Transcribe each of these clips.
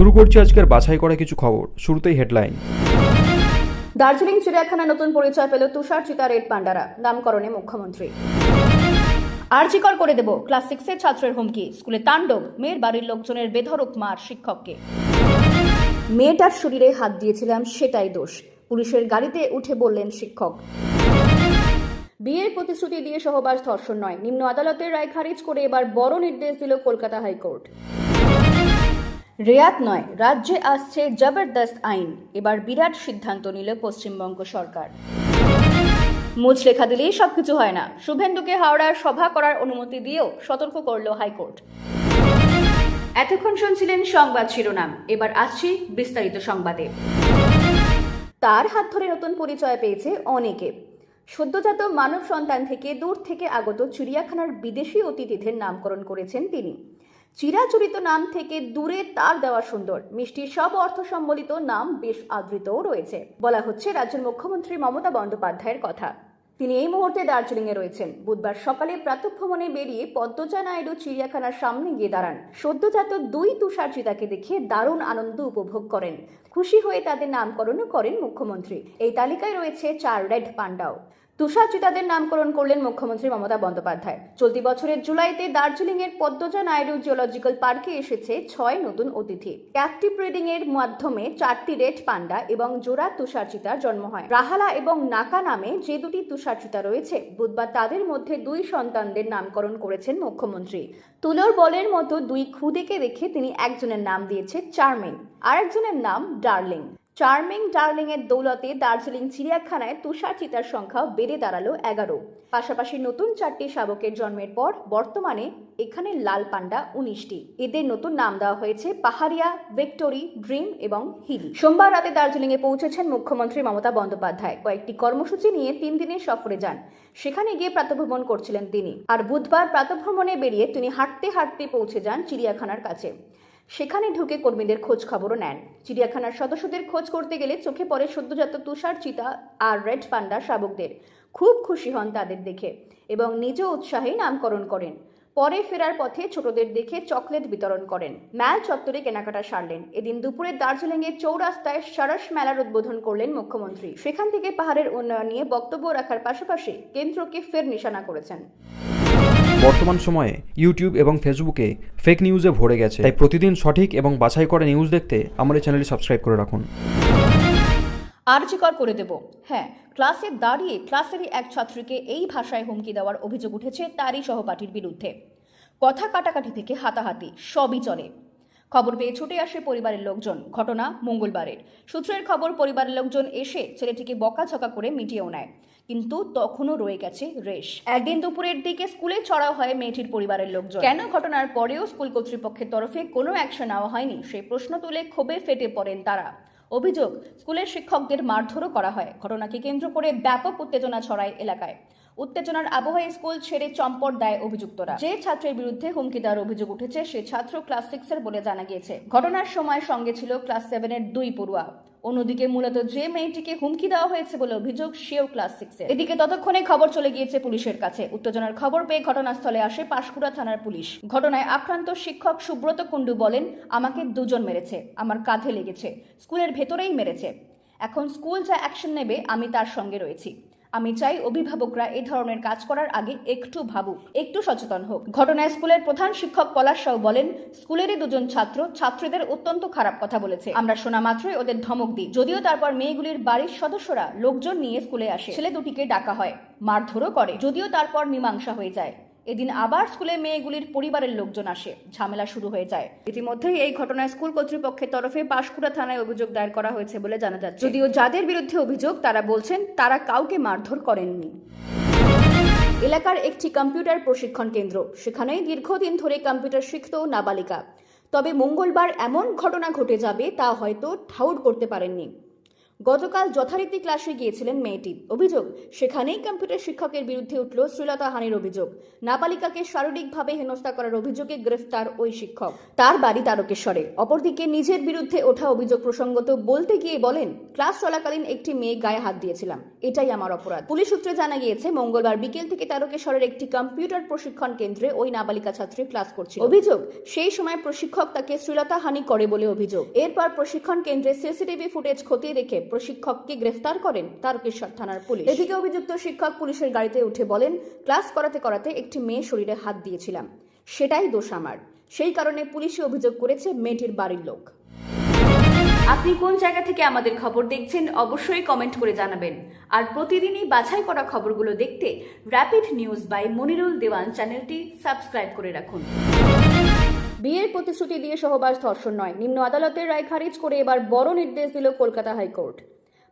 শুরু করছি আজকের বাছাই করা কিছু খবর। শুরুতেই হেডলাইন দার্জিলিং, চিড়িয়াখানা নতুন পরিচয় পেল তুষার চিতা রেড পান্ডারা, নামকরণে মুখ্যমন্ত্রী। আর্জিকর করে দেব ক্লাস সিক্সের ছাত্রের হুমকি, স্কুলে তাণ্ডব, মেয়ের বাড়ির লোকজনের বেধরক মার শিক্ষককে। মেয়েটার শরীরে হাত দিয়েছিলাম সেটাই দোষ, পুলিশের গাড়িতে উঠে বললেন শিক্ষক। বিয়ের প্রতিশ্রুতি দিয়ে সহবাস ধর্ষণ নয়, নিম্ন আদালতের রায় খারিজ করে এবার বড় নির্দেশ দিল কলকাতা হাইকোর্ট। রেয়াত নয়, রাজ্যে আসছে জবরদস্ত আইন। এবার বিরাট সিদ্ধান্ত নিল পশ্চিমবঙ্গ সরকার। মুচলেখা দিলেই সবকিছু হয় না। শুভেন্দুকে হাওড়ার সভা করার অনুমতি দিয়েও সতর্ক করল হাইকোর্ট। এতক্ষণ শুনছিলেন সংবাদ শিরোনাম। এবার আসছি বিস্তারিত সংবাদে। তার হাত ধরে নতুন পরিচয় পেয়েছে অনেকে। সদ্যজাত মানব সন্তান থেকে দূর থেকে আগত চিড়িয়াখানার বিদেশি অতিথিদের নামকরণ করেছেন তিনি। চিরাচরিত নাম থেকে দূরে তার দেওয়া সুন্দর। মিষ্টির সব অর্থ সম্বলিত নাম বেশ আদৃতও রয়েছে। বলা হচ্ছে রাজ্যের মুখ্যমন্ত্রী মমতা বন্দ্যোপাধ্যায়ের কথা। তিনি এই মুহূর্তে দার্জিলিংয়ে রয়েছেন। বুধবার সকালে প্রাতঃভ্রমণে বেরিয়ে পদ্মজা নাইডু চিড়িয়াখানার সামনে গিয়ে দাঁড়ান। সদ্যজাত দুই তুষার চিতাকে দেখে দারুণ আনন্দ উপভোগ করেন। খুশি হয়ে তাদের নামকরণও করেন মুখ্যমন্ত্রী। এই তালিকায় রয়েছে চার রেড পান্ডাও। তুষার চিতাদের নামকরণ করলেন মুখ্যমন্ত্রী মমতা বন্দ্যোপাধ্যায়। চলতি বছরের জুলাইতে দার্জিলিং এর পদ্মজা নাইডু জিওলজিক্যাল পার্কে এসেছে ছয় নতুন অতিথি। ক্যাপটিভ ব্রিডিং এর মাধ্যমে চারটি রেড পান্ডা এবং জোড়া তুষার চিতার জন্ম হয়। রাহালা এবং নাকা নামে যে দুটি তুষার চিতা রয়েছে, বুধবার তাদের মধ্যে দুই সন্তানদের নামকরণ করেছেন মুখ্যমন্ত্রী। তুলোর বলের মতো দুই খুদেকে দেখে তিনি একজনের নাম দিয়েছে চার্মিং আরেকজনের নাম ডার্লিং। চার্মিং ডার্লিং এর দৌলতে দার্জিলিং চিড়িয়াখানায় তুষার চিতার সংখ্যা বেড়ে দাঁড়াল এগারো। পাশাপাশি নতুন চারটি শাবকের জন্মের পর বর্তমানে এখানে লাল পান্ডা উনিশটি। এদের নতুন নাম দেওয়া হয়েছে পাহাড়িয়া, ভিক্টোরি, ড্রিম এবং হিলি। সোমবার রাতে দার্জিলিং এ পৌঁছেছেন মুখ্যমন্ত্রী মমতা বন্দ্যোপাধ্যায়। কয়েকটি কর্মসূচি নিয়ে তিন দিনের সফরে যান। সেখানে গিয়ে প্রাতভ্রমণ করছিলেন তিনি। আর বুধবার প্রাতভ্রমণে বেরিয়ে তিনি হাঁটতে হাঁটতে পৌঁছে যান চিড়িয়াখানার কাছে। সেখানে ঢুকে কর্মীদের খোঁজ খবরও নেন। চিড়িয়াখানার সদস্যদের খোঁজ করতে গেলে চোখে পড়ে সদ্যজাত তুষার, চিতা আর রেড পান্ডা শাবকদের। খুব খুশি হন তাদের দেখে এবং নিজ উৎসাহে নামকরণ করেন। পরে ফেরার পথে ছোটদের দেখে চকলেট বিতরণ করেন। ম্যাল চত্বরে কেনাকাটা সারলেন। এদিন দুপুরে দার্জিলিংয়ের চৌরাস্তায় সারস মেলার উদ্বোধন করলেন মুখ্যমন্ত্রী। সেখান থেকে পাহাড়ের উন্নয়ন নিয়ে বক্তব্য রাখার পাশাপাশি কেন্দ্রকে ফের নিশানা করেছেন। বর্তমান সময়ে ইউটিউব এবং ফেসবুকে ফেক নিউজে ভরে গেছে। তাই প্রতিদিন সঠিক এবং বাছাই করা নিউজ দেখতে আমার এই চ্যানেলটি সাবস্ক্রাইব করে রাখুন। আরজিকর করে দেব। হ্যাঁ ক্লাসে দাঁড়িয়ে ক্লাসেরই এক ছাত্রীকে এই ভাষায় হুমকি দেওয়ার অভিযোগ উঠেছে তারই সহপাঠীর বিরুদ্ধে। কথা কাটাকাটি থেকে হাতাহাতি, সবই চলে। খবর পেয়ে ছুটে আসে পরিবারের লোকজন। ঘটনা মঙ্গলবারের। সূত্রের খবর, পরিবারের লোকজন এসে ছেলেটিকে বকাঝকা করে মিটিয়েও নেয়। কিন্তু তখনও রয়ে গেছে রেশ। একদিন দুপুরের দিকে স্কুলে চড়া হয় মেয়েটির পরিবারের লোকজন। কেন ঘটনার পরেও স্কুল কর্তৃপক্ষের তরফে কোনো অ্যাকশন নেওয়া হয়নি? সেই প্রশ্ন তুলে ক্ষোভে ফেটে পড়েন তারা। অভিযোগ, স্কুলের শিক্ষকদের মারধরও করা হয়। ঘটনাকে কেন্দ্র করে ব্যাপক উত্তেজনা ছড়ায় এলাকায়। উত্তেজনার আবহাওয়ায় স্কুল ছেড়ে চম্পট দেয় অভিযুক্তরা। যে ছাত্রের বিরুদ্ধে হুমকি দেওয়ার অভিযোগ উঠেছে, সে ছাত্র ক্লাস সিক্সের বলে জানা গিয়েছে। ঘটনার সময় সঙ্গে ছিল ক্লাস সেভেনের দুই পড়ুয়া। অন্যদিকে মূলত যে মেয়েটিকে হুমকি দেওয়া হয়েছে বলে অভিযোগ সেও ক্লাস সিক্সে এদিকে ততক্ষণে খবর চলে গিয়েছে পুলিশের কাছে। উত্তেজনার খবর পেয়ে ঘটনাস্থলে আসে পাশকুড়া থানার পুলিশ। ঘটনায় আক্রান্ত শিক্ষক সুব্রত কুণ্ডু বলেন, আমাকে দুজন মেরেছে। আমার কাঁধে লেগেছে। স্কুলের ভেতরেই মেরেছে। এখন স্কুল যা অ্যাকশন নেবে, আমি তার সঙ্গে রয়েছি। আমি চাই অভিভাবকরা এ ধরনের কাজ করার আগে একটু ভাবুক, একটু সচেতন হোক। ঘটনায় স্কুলের প্রধান শিক্ষক পলাশ সাউ বলেন, স্কুলেরই দুজন ছাত্র, ছাত্রীদের অত্যন্ত খারাপ কথা বলেছে। আমরা শোনা মাত্রই ওদের ধমক দিই। যদিও তারপর মেয়েগুলির বাড়ির সদস্যরা লোকজন নিয়ে স্কুলে আসে। ছেলে দুটিকে ডাকা হয়। মারধরও করে। যদিও তারপর মীমাংসা হয়ে যায়। এদিন আবার স্কুলে মেয়েগুলির পরিবারের লোকজন আসে। ঝামেলা শুরু হয়ে যায়। ইতিমধ্যেই এই ঘটনায় স্কুল কর্তৃপক্ষের তরফে পাশকুড়া থানায় অভিযোগ দায়ের করা হয়েছে বলে জানা যাচ্ছে। যদিও যাদের বিরুদ্ধে অভিযোগ, তারা বলছেন তারা কাউকে মারধর করেননি। এলাকার একটি কম্পিউটার প্রশিক্ষণ কেন্দ্র। সেখানেই দীর্ঘদিন ধরে কম্পিউটার শিখত নাবালিকা। তবে মঙ্গলবার এমন ঘটনা ঘটে যাবে তা হয়তো ঠাউর করতে পারেননি। গতকাল যথারীতি ক্লাসে গিয়েছিলেন মেয়েটি। অভিযোগ, সেখানেই কম্পিউটার শিক্ষকের বিরুদ্ধে উঠল শ্রীলতা হানির অভিযোগ। নাবালিকাকে শারীরিকভাবে হেনস্থা করার অভিযোগে গ্রেফতার ওই শিক্ষক। তার বাড়ি তারকেশ্বরে। অপরদিকে নিজের বিরুদ্ধে ওঠা অভিযোগ প্রসঙ্গত বলতে গিয়ে বলেন, ক্লাস চলাকালীন একটি মেয়ে গায়ে হাত দিয়েছিলাম। এটাই আমার অপরাধ। পুলিশ সূত্রে জানা গিয়েছে, মঙ্গলবার বিকেল থেকে তারকেশ্বরের একটি কম্পিউটার প্রশিক্ষণ কেন্দ্রে ওই নাবালিকা ছাত্রী ক্লাস করছিল। অভিযোগ, সেই সময় প্রশিক্ষক তাকে শ্রীলতা হানি করে বলে অভিযোগ। এরপর প্রশিক্ষণ কেন্দ্রে সিসিটিভি ফুটেজ খতিয়ে দেখে প্রশিক্ষককে গ্রেফতার করেন তারকেশ্বর থানার পুলিশ। এদিকে অভিযুক্ত শিক্ষক পুলিশের গাড়িতে উঠে বলেন ক্লাস করাতে করাতে একটি মেয়ে শরীরে হাত দিয়েছিলাম। সেটাই দোষ আমার। সেই কারণে পুলিশে অভিযোগ করেছে মেয়েটির বাড়ির লোক। আপনি কোন জায়গা থেকে আমাদের খবর দেখছেন অবশ্যই কমেন্ট করে জানাবেন। আর প্রতিদিনই বাছাই করা খবরগুলো দেখতে rapid news by Monirul Dewan চ্যানেলটি সাবস্ক্রাইব করে রাখুন। বিয়ের প্রতিশ্রুতি দিয়ে সহবাস ধর্ষণ নয়। নিম্ন আদালতের রায় খারিজ করে এবার বড় নির্দেশ দিল কলকাতা হাইকোর্ট।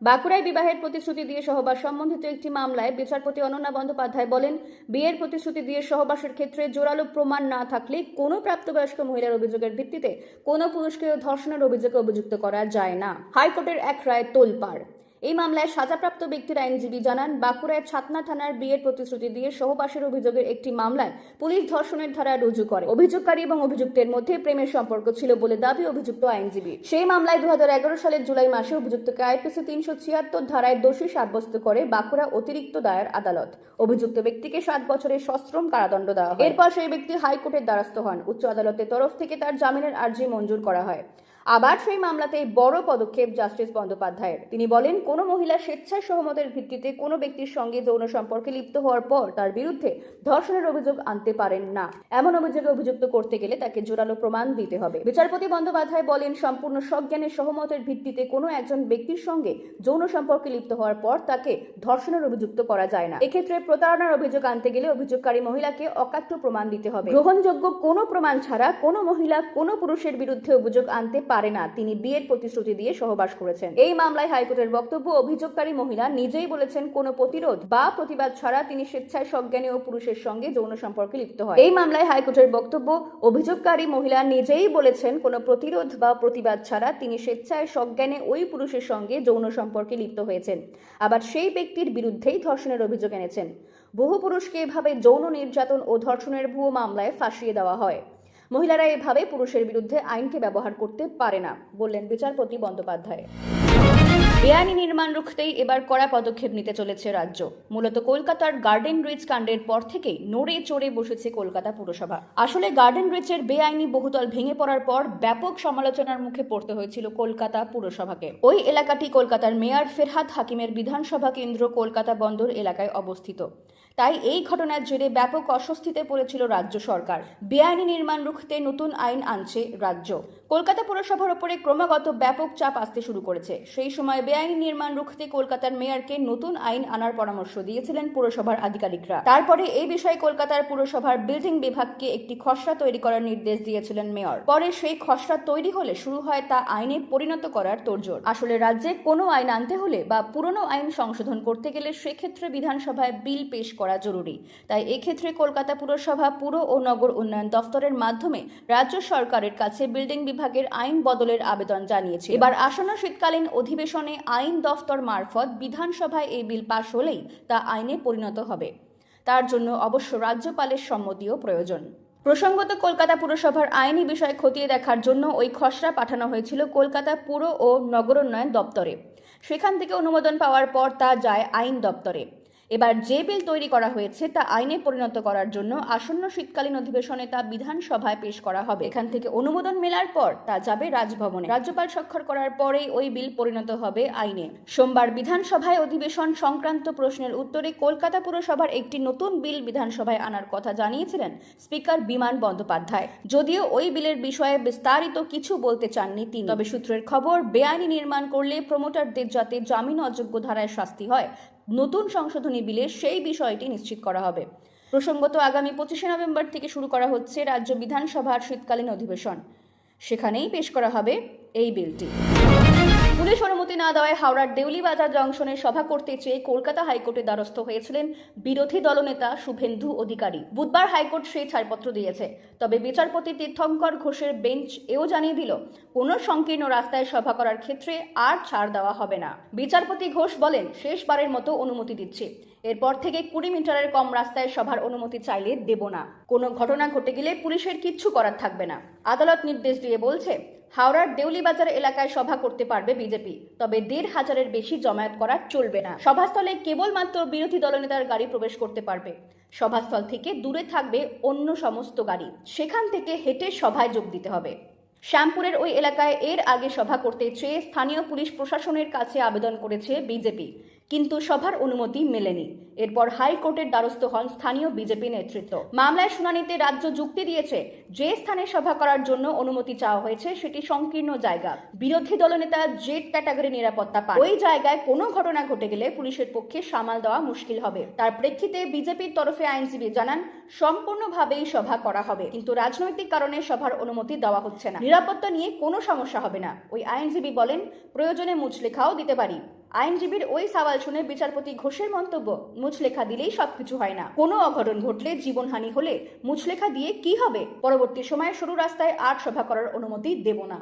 বাঁকুড়ায় বিবাহের প্রতিশ্রুতি দিয়ে সহবাস সম্বন্ধিত একটি মামলায় বিচারপতি অনন্যা বন্দ্যোপাধ্যায় বলেন, বিয়ের প্রতিশ্রুতি দিয়ে সহবাসের ক্ষেত্রে জোরালো প্রমাণ না থাকলে কোনো প্রাপ্তবয়স্ক মহিলার অভিযোগের ভিত্তিতে কোনো পুরুষকে ধর্ষণের অভিযোগে অভিযুক্ত করা যায় না। হাইকোর্টের এক রায় তোলপাড়। এই মামলায় সাজাপ্রাপ্ত ব্যক্তির আইনজীবী জানান, বাঁকুড়ার ছাতনা থানার বিয়ের প্রতিশ্রুতি দিয়ে সহবাসের অভিযোগের একটি মামলায় পুলিশ ধর্ষণের ধারা রুজু করে। অভিযোগকারী এবং অভিযুক্তের মধ্যে প্রেমের সম্পর্ক ছিল বলে দাবি অভিযুক্ত আইনজীবী। সেই মামলায় দুহাজার এগারো সালের জুলাই মাসে অভিযুক্তকে আইপিসি তিনশো ছিয়াত্তর ধারায় দোষী সাব্যস্ত করে বাঁকুড়া অতিরিক্ত দায়ের আদালত। অভিযুক্ত ব্যক্তিকে সাত বছরের সশ্রম কারাদণ্ড দেওয়া এরপর সেই ব্যক্তি হাইকোর্টের দ্বারস্থ হন। উচ্চ আদালতের তরফ থেকে তার জামিনের আর্জি মঞ্জুর করা হয়। আবার সেই মামলাতে বড় পদক্ষেপ জাস্টিস বন্দ্যোপাধ্যায়ের। তিনি বলেন, কোনো মহিলা স্বেচ্ছায় সহমতের ভিত্তিতে কোনো ব্যক্তির সঙ্গে যৌন সম্পর্কে লিপ্ত হওয়ার পর তার বিরুদ্ধে ধর্ষণের অভিযোগ আনতে পারেন না। এমন অভিযোগে অভিযুক্ত করতে গেলে তাকে জোরালো প্রমাণ দিতে হবে। বিচারপতি বন্দ্যোপাধ্যায় বলেন, সম্পূর্ণ সজ্ঞানের সহমতের ভিত্তিতে কোনো একজন ব্যক্তির সঙ্গে যৌন সম্পর্কে লিপ্ত হওয়ার পর তাকে ধর্ষণের অভিযুক্ত করা যায় না। এক্ষেত্রে প্রতারণার অভিযোগ আনতে গেলে অভিযোগকারী মহিলাকে অকাট্য প্রমাণ দিতে হবে। গ্রহণযোগ্য কোনো প্রমাণ ছাড়া কোনো মহিলা কোনো পুরুষের বিরুদ্ধে অভিযোগ আনতে পারে না। তিনি বিয়ের প্রতিশ্রুতি দিয়ে সহবাস করেছেন। এই মামলায় হাইকোর্টের বক্তব্য, অভিযোগকারী মহিলা নিজেই বলেছেন, কোনো প্রতিরোধ বা প্রতিবাদ ছাড়া তিনি স্বেচ্ছায় সজ্ঞানী ও পুরুষের সঙ্গে যৌন সম্পর্কে লিপ্ত হয় এই মামলায় হাইকোর্টের বক্তব্য, অভিযোগকারী মহিলা নিজেই বলেছেন, কোনো প্রতিরোধ বা প্রতিবাদ ছাড়া তিনি স্বেচ্ছায় সজ্ঞানে ওই পুরুষের সঙ্গে যৌন সম্পর্কে লিপ্ত হয়েছেন। আবার সেই ব্যক্তির বিরুদ্ধেই ধর্ষণের অভিযোগ এনেছেন। বহু পুরুষকে এভাবে যৌন নির্যাতন ও ধর্ষণের ভুয়ো মামলায় ফাঁসিয়ে দেওয়া হয়। মহিলারা এভাবে পুরুষের বিরুদ্ধে আইনকে ব্যবহার করতে পারে না, বললেন বিচারপতি বন্দ্যোপাধ্যায়। বেআইনি নির্মাণ রুখতেই এবার কড়া পদক্ষেপ নিতে চলেছে রাজ্য। মূলত কলকাতার গার্ডেন রিচ কাণ্ডের পর থেকেই নড়ে চড়ে বসেছে কলকাতা পুরসভা। আসলে গার্ডেন রিচের বেআইনি বহুতল ভেঙে পড়ার পর ব্যাপক সমালোচনার মুখে পড়তে হয়েছিল কলকাতা পুরসভাকে। ওই এলাকাটি কলকাতার মেয়র ফেরহাদ হাকিমের বিধানসভা কেন্দ্র কলকাতা বন্দর এলাকায় অবস্থিত। তাই এই ঘটনার জেরে ব্যাপক অস্বস্তিতে পড়েছিল রাজ্য সরকার। বেআইনি নির্মাণ রুখতে নতুন আইন আনছে রাজ্য। কলকাতা পুরসভার ওপরে ক্রমাগত ব্যাপক চাপ আসতে শুরু করেছে। সেই সময় বেআইন নির্মাণ রুখতে কলকাতার মেয়রকে নতুন আইন আনার পরামর্শ দিয়েছিলেন পুরসভার আধিকারিকরা। তারপরে এই বিষয়ে কলকাতার পুরসভার বিল্ডিং বিভাগকে একটি খসড়া তৈরি করার নির্দেশ দিয়েছিলেন মেয়র। পরে সেই খসড়া তৈরি হলে শুরু হয় তা আইনে পরিণত করার তোড়জোড়। আসলে রাজ্যে কোনো আইন আনতে হলে বা পুরনো আইন সংশোধন করতে গেলে সেক্ষেত্রে বিধানসভায় বিল পেশ করা জরুরি। তাই এক্ষেত্রে কলকাতা পুরসভা পুর ও নগর উন্নয়ন দফতরের মাধ্যমে রাজ্য সরকারের কাছে বিল্ডিং বিভাগের আইন বদলের আবেদন জানিয়েছে। এবার আসন্ন শীতকালীন অধিবেশনে আইন দফতর মারফত বিধানসভায় এই বিল পাশ হলেই তা আইনে পরিণত হবে। তার জন্য অবশ্য রাজ্যপালের সম্মতিও প্রয়োজন। প্রসঙ্গত কলকাতা পুরসভার আইনি বিষয় খতিয়ে দেখার জন্য ওই খসড়া পাঠানো হয়েছিল কলকাতা পুর ও নগরোন্নয়ন দপ্তরে। সেখান থেকে অনুমোদন পাওয়ার পর তা যায় আইন দপ্তরে। এবার যে বিল তৈরি করা হয়েছে তা আইনে পরিণত করার জন্য আসন্ন শীতকালীন অধিবেশনে তা বিধানসভায় পেশ করা হবে। এখান থেকে অনুমোদন মেলার পর তা যাবে রাজভবনে। রাজ্যপাল স্বাক্ষর করার পরেই ওই বিল পরিণত হবে আইনে। সোমবার বিধানসভায় অধিবেশন সংক্রান্ত প্রশ্নের উত্তরে কলকাতা পুরসভার একটি নতুন বিল বিধানসভায় আনার কথা জানিয়েছিলেন স্পিকার বিমান বন্দ্যোপাধ্যায়। যদিও ওই বিলের বিষয়ে বিস্তারিত কিছু বলতে চাননি তিনি। তবে সূত্রের খবর, বেআইনি নির্মাণ করলে প্রমোটারদের যাতে জামিন অযোগ্য ধারায় শাস্তি হয়, নতুন সংশোধনী বিলে সেই বিষয়টি নিশ্চিত করা হবে। প্রসঙ্গত আগামী পঁচিশে নভেম্বর থেকে শুরু করা হচ্ছে রাজ্য বিধানসভার শীতকালীন অধিবেশন। সেখানেই পেশ করা হবে এই বিলটি। পুলিশ অনুমতি না দেওয়ায় হাওড়ার দেউলি বাজার জংশনে সভা করতে চেয়ে কলকাতা হাইকোর্টে দ্বারস্থ হয়েছিলেন বিরোধী দলনেতা শুভেন্দু অধিকারী। বুধবার হাইকোর্ট সেই ছাড়পত্র দিয়েছে। তবে বিচারপতি তীর্থঙ্কর ঘোষের বেঞ্চ এও জানিয়ে দিল, কোনো সংকীর্ণ রাস্তায় সভা করার ক্ষেত্রে আর ছাড় দেওয়া হবে না। বিচারপতি ঘোষ বলেন, শেষবারের মতো অনুমতি দিচ্ছি। এরপর থেকে কুড়ি মিটারের কম রাস্তায় সভার অনুমতি চাইলে দেব না। কোনো ঘটনা ঘটে গেলে পুলিশের কিচ্ছু করার থাকবে না। আদালত নির্দেশ দিয়ে বলছে, হাওড়ার দেউলিবাজার এলাকায় সভা করতে পারবে বিজেপি, তবে দেড় হাজারের বেশি জমায়েত করা চলবে না। সভাস্থলে কেবলমাত্র বিরোধী দলনেতার গাড়ি প্রবেশ করতে পারবে। সভাস্থল থেকে দূরে থাকবে অন্য সমস্ত গাড়ি। সেখান থেকে হেঁটে সভায় যোগ দিতে হবে। শ্যামপুরের ওই এলাকায় এর আগে সভা করতে চেয়ে স্থানীয় পুলিশ প্রশাসনের কাছে আবেদন করেছে বিজেপি। কিন্তু সভার অনুমতি মেলেনি। এরপর হাইকোর্টের দ্বারস্থ হন স্থানীয় বিজেপি নেতৃত্ব। মামলায় শুনানিতে রাজ্য যুক্তি দিয়েছে, যে স্থানে সভা করার জন্য অনুমতি চাওয়া হয়েছে সেটি সংকীর্ণ জায়গা। বিরোধী দলনেতা জেড ক্যাটাগরি নিরাপত্তা পান ওই জায়গায় কোনো ঘটনা ঘটে গেলে পুলিশের পক্ষে সামাল দেওয়া মুশকিল হবে। তার প্রেক্ষিতে বিজেপির তরফে আইনজীবী জানান, সম্পূর্ণভাবেই সভা করা হবে, কিন্তু রাজনৈতিক কারণে সভার অনুমতি দেওয়া হচ্ছে না। নিরাপত্তা নিয়ে কোনো সমস্যা হবে না। ওই আইনজীবী বলেন, প্রয়োজনে মুচলেখাও দিতে পারি। আইনজীবীর ওই সওয়াল শুনে বিচারপতি ঘোষের মন্তব্য মুছলেখা দিলেই সবকিছু হয় না। কোনো অঘটন ঘটলে জীবনহানি হলে মুছলেখা দিয়ে কি হবে? পরবর্তী সময়ে সরু রাস্তায় আর সভা করার অনুমতি দেব না।